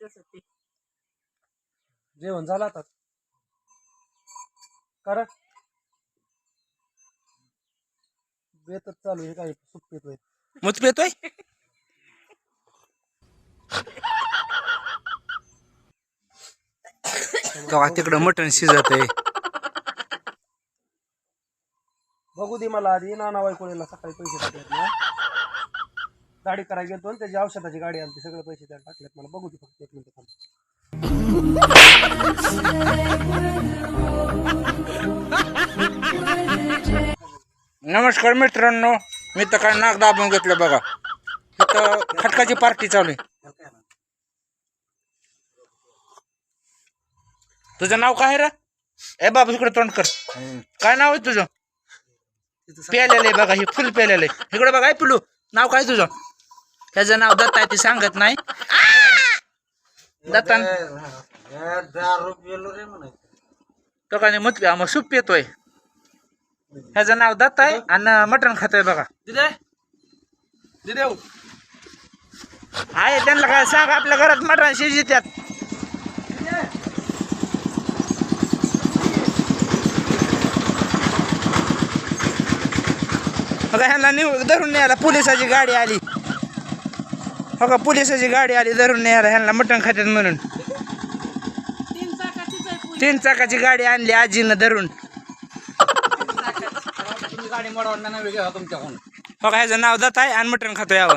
ते जेवण झालं आता? करा. बेतच चालू आहे काय? सुट पेतोय. मूत पेतोय? तेव्हा तिकडं मटण शिजत आहे बघू दे मला आधी. नाना वायकोळीला सकाळी पैसे टाकलेत ना. गाडी करायला गेलो आणि त्याची औषधाची गाडी आली सगळे पैसे त्याला टाकलेत. मला बघू दे फक्त एक मिनिट नमस्कार मित्रांनो मी तर काय नाक दाबून घेतलं बघा. इथं खटकाची पार्टी चालू आहे. तुझं नाव काय रे? ए बाबू इकडे तोंड कर. काय नाव आहे तुझं? प्यालेलं आहे बघा हे फुल प्यालेलं आहे. इकडे बघा ए पिलू नाव काय तुझं? त्याचं नाव दत्ता आहे ते सांगत नाही. दत्ता दारू पेलो रे म्हणायचं तो काय मत मग सूप पितोय. ह्याचं नाव दत्त आहे आणि मटण खातोय बघा. दिदे. दिदे आहे त्यांना काय सांग आपल्या घरात मटण शिजित्यात बघा ह्यांना निव धरून न्यायला पोलिसाची गाडी आली. हो का पोलिसाची गाडी आली धरून न्यायला ह्यांना मटण खात्यात म्हणून. तीन चाकाची गाडी आणली आजीनं धरून. तुम्ही गाडी मोडवणार नाही घ्या तुमच्याकडून. हो का ह्याचं नाव दत्त आहे आणि मटण खातोय यावं